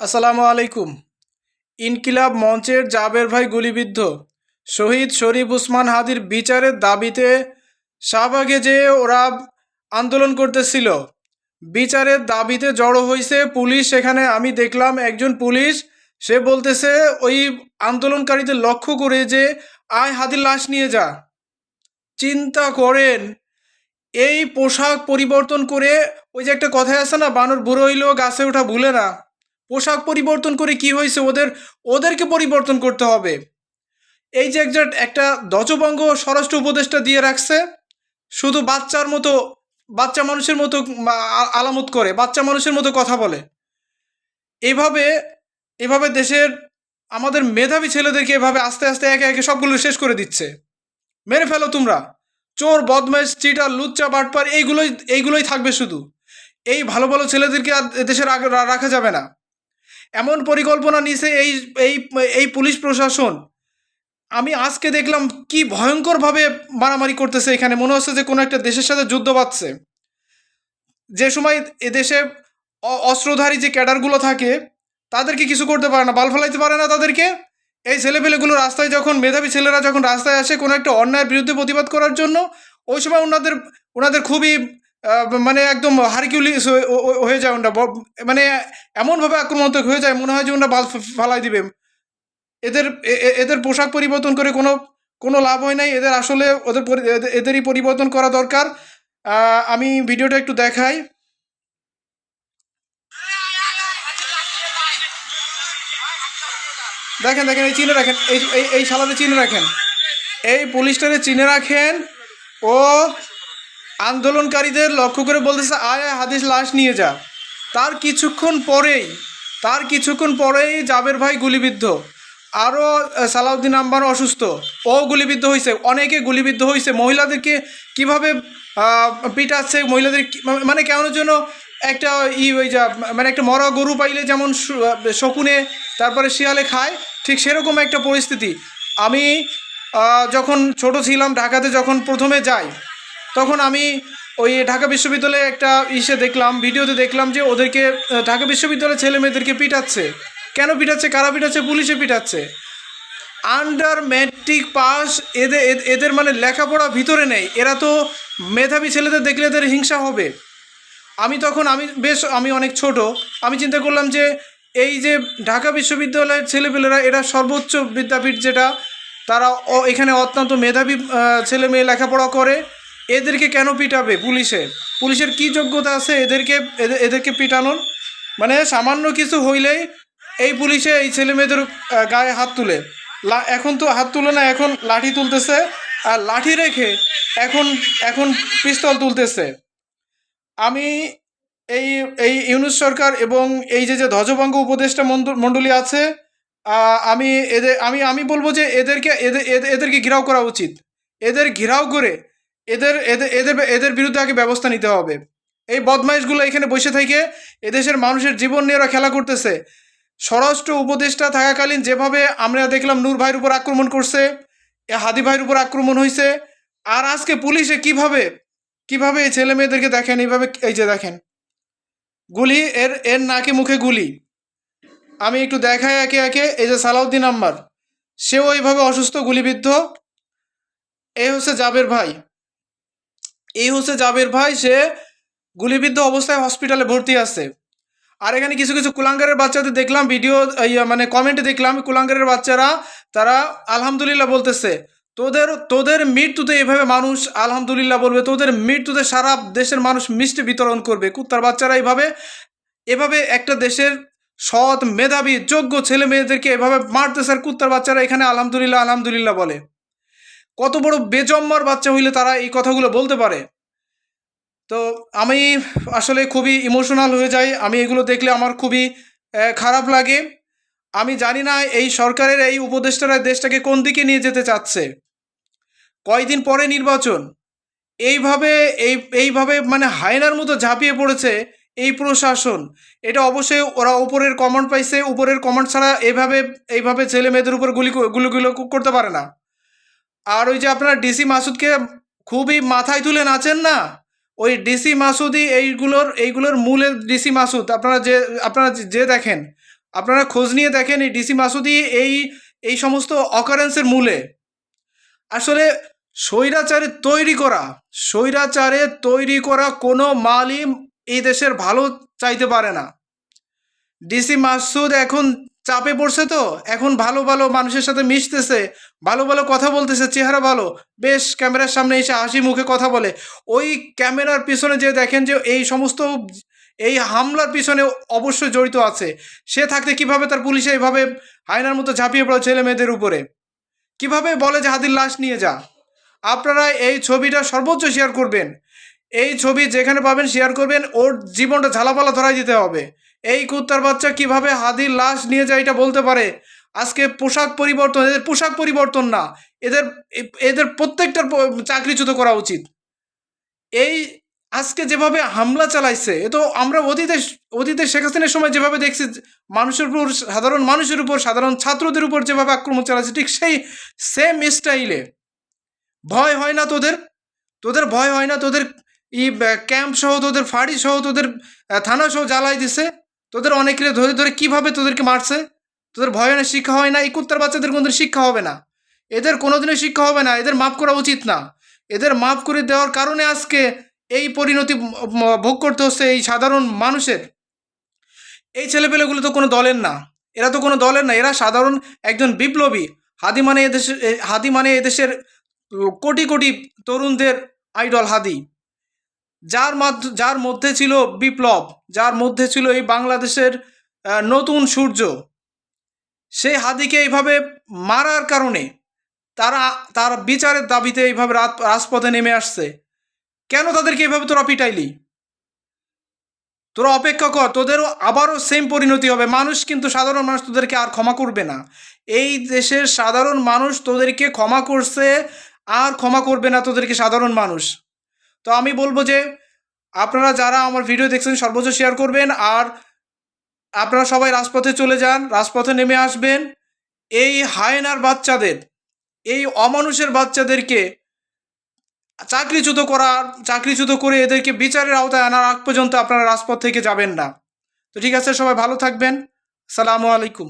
আসসালামু আলাইকুম। ইনকিলাব মঞ্চের জাবের ভাই গুলিবিদ্ধ। শহীদ শরীফ উসমান হাদির বিচারের দাবিতে শাহবাগে যে ওরা আন্দোলন করতেছিল। বিচারের দাবিতে জড়ো হয়েছে পুলিশ। সেখানে আমি দেখলাম একজন পুলিশ, সে বলতেছে, ওই আন্দোলনকারীদের লক্ষ্য করে যে আয় হাদির লাশ নিয়ে যা। চিন্তা করেন, এই পোশাক পরিবর্তন করে ওই যে একটা কথায় আছে না, বানর বুড়ো হইলেও গাছে ওঠা ভুলে না। পোশাক পরিবর্তন করে কি হয়েছে ওদের? ওদেরকে পরিবর্তন করতে হবে। এই যে একটা একটা দজবঙ্গ স্বরাষ্ট্র উপদেষ্টা দিয়ে রাখছে, শুধু বাচ্চার মতো, বাচ্চা মানুষের মতো আলামত করে, বাচ্চা মানুষের মতো কথা বলে। এভাবে এভাবে দেশের আমাদের মেধাবী ছেলেদেরকে এভাবে আস্তে আস্তে একে একে সবগুলো শেষ করে দিচ্ছে। মেরে ফেলো তোমরা। চোর, বদমাইশ, চিটার, লুচ্চা, বাটপার, এইগুলোই এইগুলোই থাকবে শুধু। এই ভালো ভালো ছেলেদেরকে আর দেশের রাখা যাবে না। এমন পরিকল্পনা নিছে এই এই এই পুলিশ প্রশাসন। আমি আজকে দেখলাম কি ভয়ঙ্করভাবে মারামারি করতেছে এখানে। মনে হচ্ছে যে কোনো একটা দেশের সাথে যুদ্ধ বাঁধছে। যে সময় এদেশে অস্ত্রধারী যে ক্যাডারগুলো থাকে, তাদেরকে কিছু করতে পারে না, বাল ফেলাইতে পারে না তাদেরকে। এই ছেলেপেলেগুলো রাস্তায় যখন মেধাবী ছেলেরা যখন রাস্তায় আসে কোনো একটা অন্যায়ের বিরুদ্ধে প্রতিবাদ করার জন্য, ওই সময় ওনাদের ওনাদের খুবই মানে একদম হারকিউলিস হয়ে- যায় ওনারা ব- মানে এমনভাবে আক্রমণাত্মক হয়ে যায়, মনে হয় যে ওনারা বাল ফালাই দিবে। এদের এদের পোশাক পরিবর্তন করে কোনো কোনো লাভ হয় নাই। এদের আসলে ওদের এদের- এদেরই পরিবর্তন করা দরকার। আমি ভিডিওটা একটু দেখাই। দেখেন দেখেন, এই চিনে রাখেন। এই এই এই শালাতে চিনে রাখেন। এই পুলিশটারে চিনে রাখেন। ও আন্দোলনকারীদের লক্ষ্য করে বলতেছে, আয় হাদিস লাশ নিয়ে যা। তার কিছুক্ষণ পরেই, তার কিছুক্ষণ পরেই জাবের ভাই গুলিবিদ্ধ। আরও সালাউদ্দিন আম্বার অসুস্থ। ও গুলিবিদ্ধ হয়েছে অনেকে গুলিবিদ্ধ হয়েছে মহিলাদেরকে কীভাবে পিটাচ্ছে? মহিলাদের মানে কেমন যেন একটা ই ওই যা মানে একটা মরা গরু পাইলে যেমন শকুনে, তারপরে শিয়ালে খায়, ঠিক সেরকম একটা পরিস্থিতি। আমি যখন ছোট ছিলাম, ঢাকাতে যখন প্রথমে যাই তখন আমি ওই ঢাকা বিশ্ববিদ্যালয়ে একটা ইসে দেখলাম, ভিডিওতে দেখলাম যে ওদেরকে ঢাকা বিশ্ববিদ্যালয়ের ছেলে মেয়েদেরকে পিটাচ্ছে। কেন পিটাচ্ছে? কারা পিটাচ্ছে? পুলিশে পিটাচ্ছে। আন্ডার ম্যাট্রিক পাস এদের এদ- এদের মানে লেখাপড়া ভিতরে নেই। এরা তো মেধাবী ছেলেদের দেখলে এদের হিংসা হবে। আমি তখন, আমি বেশ, আমি অনেক ছোট, আমি চিন্তা করলাম যে এই যে ঢাকা বিশ্ববিদ্যালয়ের ছেলেপেলেরা, এরা সর্বোচ্চ বিদ্যাপীঠ যেটা, তারা এখানে অত্যন্ত মেধাবী ছেলে মেয়ে লেখাপড়া করে। এদেরকে কেন পিটাবে পুলিশে? পুলিশের কি যোগ্যতা আছে এদেরকে এদেরকে পিটানোর? মানে সামান্য কিছু হইলেই এই পুলিশে এই ছেলে মেয়েদের গায়ে হাত তুলে। এখন তো হাত তুলে না, এখন লাঠি তুলতেছে। আর লাঠি রেখে এখন এখন পিস্তল তুলতেছে। আমি এই এই ইউনুস সরকার এবং এই যে যে ধ্বজভঙ্গ উপদেষ্টা মণ্ডলী আছে আমি এদের আমি আমি বলব যে এদেরকে এদের এদের- এদেরকে ঘেরাও করা উচিত। এদের ঘেরাও করে এদের এদের এদের এদের বিরুদ্ধে আগে ব্যবস্থা নিতে হবে। এই বদমাইশগুলো এখানে বসে থেকে এদেশের মানুষের জীবন নিয়ে ওরা খেলা করতেছে। স্বরাষ্ট্র উপদেষ্টা থাকাকালীন যেভাবে আমরা দেখলাম নূর ভাইয়ের উপর আক্রমণ করছে, এ হাদি ভাইয়ের উপর আক্রমণ হয়েছে আর আজকে পুলিশে কীভাবে কীভাবে এই ছেলে মেয়েদেরকে দেখেন? এইভাবে এই যে দেখেন। গুলি, এর এর নাকে মুখে গুলি। আমি একটু দেখাই একে একে, এই যে সালাউদ্দিন আম্মার। সেও এইভাবে অসুস্থ, গুলিবিদ্ধ। এ হচ্ছে জাবের ভাই। এই হচ্ছে জাবের ভাই, সে গুলিবিদ্ধ অবস্থায় হসপিটালে ভর্তি আছে। আর এখানে কিছু কিছু কুলাঙ্গারের বাচ্চাদের দেখলাম ভিডিও মানে কমেন্টে দেখলাম, কুলাঙ্গারের বাচ্চারা, তারা আলহামদুলিল্লাহ বলতেছে, তোদের তোদের মৃত্যুতে এভাবে মানুষ আলহামদুলিল্লাহ বলবে, তোদের মৃত্যুতে সারা দেশের মানুষ মিষ্টি বিতরণ করবে। কুত্তার বাচ্চারা এইভাবে এভাবে একটা দেশের সৎ, মেধাবী, যোগ্য ছেলে মেয়েদেরকে এভাবে মারতেছে আর কুত্তার বাচ্চারা এখানে আলহামদুলিল্লাহ আলহামদুলিল্লাহ বলে। কত বড় বেজম্মার বাচ্চা হইলে তারা এই কথাগুলো বলতে পারে? তো আমি আসলে খুবই ইমোশনাল হয়ে যাই। আমি এগুলো দেখলে আমার খুবই খারাপ লাগে। আমি জানি না এই সরকারের এই উপদেষ্টারা দেশটাকে কোন দিকে নিয়ে যেতে চাচ্ছে। কয়দিন পরে নির্বাচন। এইভাবে, এই, এইভাবে মানে হায়নার মতো ঝাঁপিয়ে পড়েছে এই প্রশাসন। এটা অবশ্যই ওরা উপরের কমান্ড পাইছে। উপরের কমান্ড ছাড়া এইভাবে এইভাবে ছেলে মেয়েদের উপর গুলি গুলিগুলো করতে পারে না। আর ওই যে আপনার ডিসি মাসুদকে খুবই মাথায় তুলে নাচেন না? ওই ডিসি মাসুদই এইগুলোর এইগুলোর মূলে ডিসি মাসুদ। আপনারা যে, আপনারা যে- দেখেন, আপনারা খোঁজ নিয়ে দেখেন এই ডিসি মাসুদই এই এই সমস্ত অকারেন্সের মূলে। আসলে স্বৈরাচারে তৈরি করা, স্বৈরাচারে তৈরি করা কোনো মালই এই দেশের ভালো চাইতে পারে না। ডিসি মাসুদ এখন চাপে পড়ছে তো? এখন ভালো ভালো মানুষের সাথে মিশতেছে, ভালো ভালো কথা বলতেছে, চেহারা ভালো। বেশ, ক্যামেরার সামনে এসে হাসি মুখে কথা বলে। ওই ক্যামেরার পিছনে যে দেখেন যে এই সমস্ত, এই হামলার পিছনে অবশ্যই জড়িত আছে। সে থাকতে কীভাবে তার পুলিশে এইভাবে হায়নার মতো ঝাঁপিয়ে পড়ে ছেলে মেয়েদের উপরে? কীভাবে বলে যে হাদির লাশ নিয়ে যা? আপনারা এই ছবিটা সর্বোচ্চ শেয়ার করবেন। এই ছবি যেখানে পাবেন শেয়ার করবেন, ওর জীবনটা ঝালাপালা ধরাই দিতে হবে। এই কুত্তার বাচ্চা কীভাবে হাদির লাশ নিয়ে যায় এটা বলতে পারে? আজকে পোশাক পরিবর্তন, এদের পোশাক পরিবর্তন না। এদের এদের প্রত্যেকটার চাকরিচ্যুত করা উচিত। এই আজকে যেভাবে হামলা চালাইছে, এ তো আমরা অতীতে অতীতে শেখ হাসিনার সময় যেভাবে দেখছি, মানুষের উপর, সাধারণ মানুষের উপর, সাধারণ ছাত্রদের উপর যেভাবে আক্রমণ চালাচ্ছে, ঠিক সেই সেম স্টাইলে ভয় হয় না তোদের? তোদের ভয় হয় না? তোদের ই, ক্যাম্প সহ তোদের, ফাঁড়ি সহ তোদের থানা সহ জ্বালাই দিছে? তোদের অনেকে ধরে ধরে কীভাবে তোদেরকে মারছে? তোদের ভয় না, শিক্ষা হয় না, এই কুত্তার বাচ্চাদের কোনোদিন শিক্ষা হবে না। এদের কোনোদিনও শিক্ষা হবে না, এদের মাফ করা উচিত না। এদের মাফ করে দেওয়ার কারণে আজকে এই পরিণতি ভোগ করতে হচ্ছে এই সাধারণ মানুষের। এই ছেলেপেলেগুলো তো কোনো দলের না। এরা তো কোনো দলের না, এরা সাধারণ একজন বিপ্লবী। হাদি মানে এদেশের হাদি মানে এদেশের কোটি কোটি তরুণদের আইডল হাদি। যার মাধ্য, যার মধ্যে ছিল বিপ্লব, যার মধ্যে ছিল এই বাংলাদেশের নতুন সূর্য সেই হাদিকে এইভাবে মারার কারণে তারা, তার বিচারের দাবিতে এইভাবে রাজপথে নেমে আসছে। কেন তাদেরকে এইভাবে তোরা পিটাইলি? তোরা অপেক্ষা কর, তোদেরও আবারও সেম পরিণতি হবে। মানুষ কিন্তু সাধারণ মানুষ তোদেরকে আর ক্ষমা করবে না। এই দেশের সাধারণ মানুষ তোদেরকে ক্ষমা করছে, আর ক্ষমা করবে না তোদেরকে সাধারণ মানুষ। তো আমি বলব যে আপনারা যারা আমার ভিডিও দেখছেন, সর্বোচ্চ শেয়ার করবেন আর আপনারা সবাই রাজপথে চলে যান, রাজপথে নেমে আসবেন। এই হায়নার বাচ্চাদের, এই অমানুষের বাচ্চাদেরকে চাকরিচ্যুত করা চাকরিচ্যুত করে এদেরকে বিচারের আওতায় আনার আগ পর্যন্ত আপনারা রাজপথ থেকে যাবেন না। তো ঠিক আছে, সবাই ভালো থাকবেন। সালামু আলাইকুম।